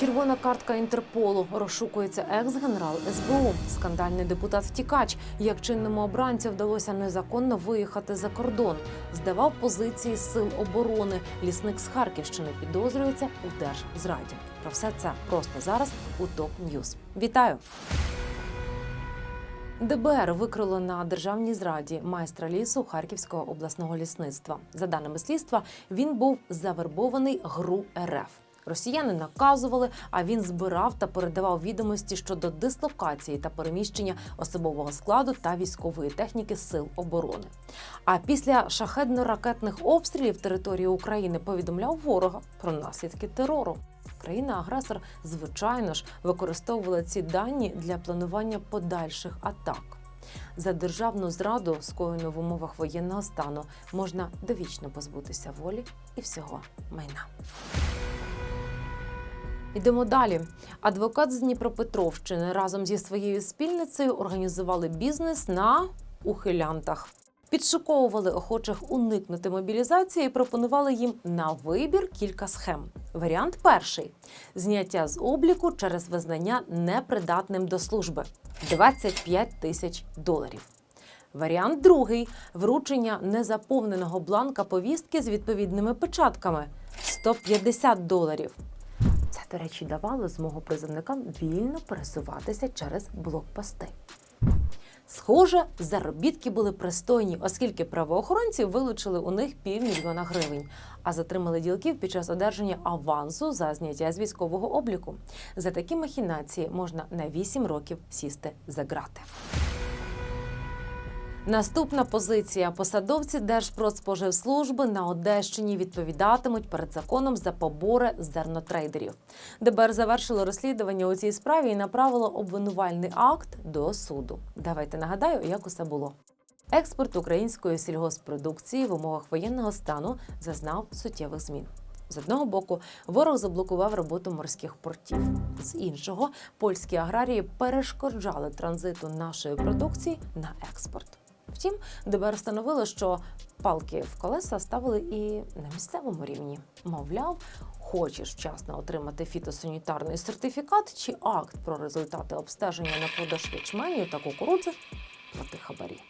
Червона картка Інтерполу розшукується екс-генерал СБУ, скандальний депутат втікач. Як чинному обранцю вдалося незаконно виїхати за кордон, здавав позиції сил оборони. Лісник з Харківщини підозрюється у держзраді. Про все це просто зараз у топ Ньюз. Вітаю! ДБР викрило на державній зраді майстра лісу Харківського обласного лісництва. За даними слідства, він був завербований ГРУ РФ. Росіяни наказували, а він збирав та передавав відомості щодо дислокації та переміщення особового складу та військової техніки сил оборони. А після шахедно-ракетних обстрілів території України повідомляв ворога про наслідки терору. Країна-агресор, звичайно ж, використовувала ці дані для планування подальших атак. За державну зраду, скоєну в умовах воєнного стану, можна довічно позбутися волі і всього майна. Йдемо далі. Адвокат з Дніпропетровщини разом зі своєю спільницею організували бізнес на ухилянтах. Підшуковували охочих уникнути мобілізації і пропонували їм на вибір кілька схем. Варіант перший зняття з обліку через визнання непридатним до служби 25 тисяч доларів. Варіант другий вручення незаповненого бланка повістки з відповідними печатками 150 доларів. До речі, давало змогу призовникам вільно пересуватися через блокпости. Схоже, заробітки були пристойні, оскільки правоохоронці вилучили у них півмільйона гривень, а затримали ділків під час одержання авансу за зняття з військового обліку. За такі махінації можна на 8 років сісти за грати. Наступна позиція: посадовці Держпродспоживслужби на Одещині відповідатимуть перед законом за побори зернотрейдерів. ДБР завершило розслідування у цій справі і направило обвинувальний акт до суду. Давайте нагадаю, як усе було. Експорт української сільгоспродукції в умовах воєнного стану зазнав суттєвих змін. З одного боку, ворог заблокував роботу морських портів. З іншого, польські аграрії перешкоджали транзиту нашої продукції на експорт. Втім, ДБР встановило, що палки в колеса ставили і на місцевому рівні. Мовляв, хочеш вчасно отримати фітосанітарний сертифікат чи акт про результати обстеження на продаж ячменю та кукурудзи, плати хабарі.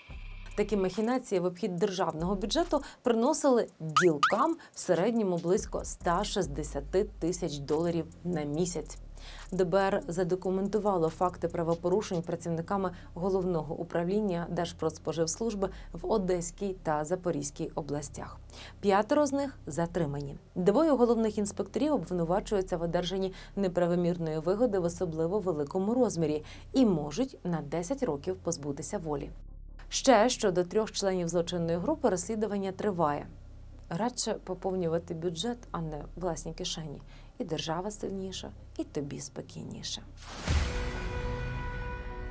Такі махінації в обхід державного бюджету приносили ділкам в середньому близько 160 тисяч доларів на місяць. ДБР задокументувало факти правопорушень працівниками головного управління Держпродспоживслужби в Одеській та Запорізькій областях. П'ятеро з них затримані. Двоє головних інспекторів обвинувачуються в одержанні неправомірної вигоди в особливо великому розмірі і можуть на 10 років позбутися волі. Ще щодо трьох членів злочинної групи розслідування триває. Радше поповнювати бюджет, а не власні кишені. І держава сильніша, і тобі спокійніше.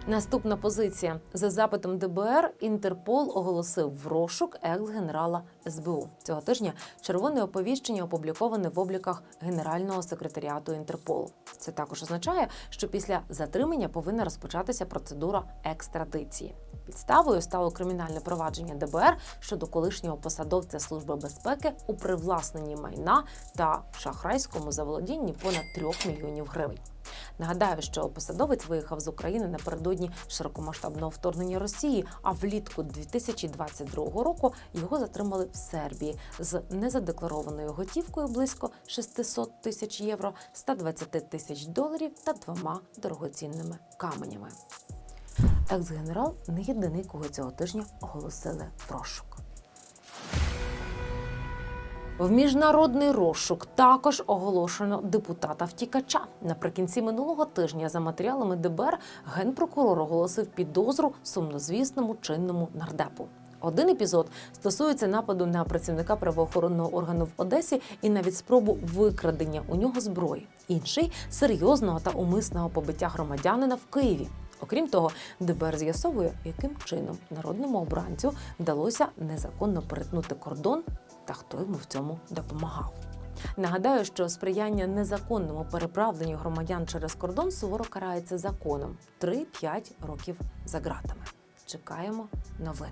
Наступна позиція за запитом ДБР Інтерпол оголосив в розшук екс-генерала СБУ цього тижня. Червоне оповіщення опубліковане в обліках Генерального секретаріату Інтерполу. Це також означає, що після затримання повинна розпочатися процедура екстрадиції. Підставою стало кримінальне провадження ДБР щодо колишнього посадовця Служби безпеки у привласненні майна та шахрайському заволодінні понад 3 мільйонів гривень. Нагадаю, що посадовець виїхав з України напередодні широкомасштабного вторгнення Росії, а влітку 2022 року його затримали в Сербії з незадекларованою готівкою близько 600 тисяч євро, 120 тисяч доларів та двома дорогоцінними каменями. Екс-генерал не єдиний, кого цього тижня оголосили в розшук. В міжнародний розшук також оголошено депутата втікача. Наприкінці минулого тижня, за матеріалами ДБР, генпрокурор оголосив підозру сумнозвісному чинному нардепу. Один епізод стосується нападу на працівника правоохоронного органу в Одесі і навіть спробу викрадення у нього зброї. Інший серйозного та умисного побиття громадянина в Києві. Окрім того, ДБР з'ясовує, яким чином народному обранцю вдалося незаконно перетнути кордон та хто йому в цьому допомагав. Нагадаю, що сприяння незаконному переправленню громадян через кордон суворо карається законом 3-5 років за ґратами. Чекаємо новин.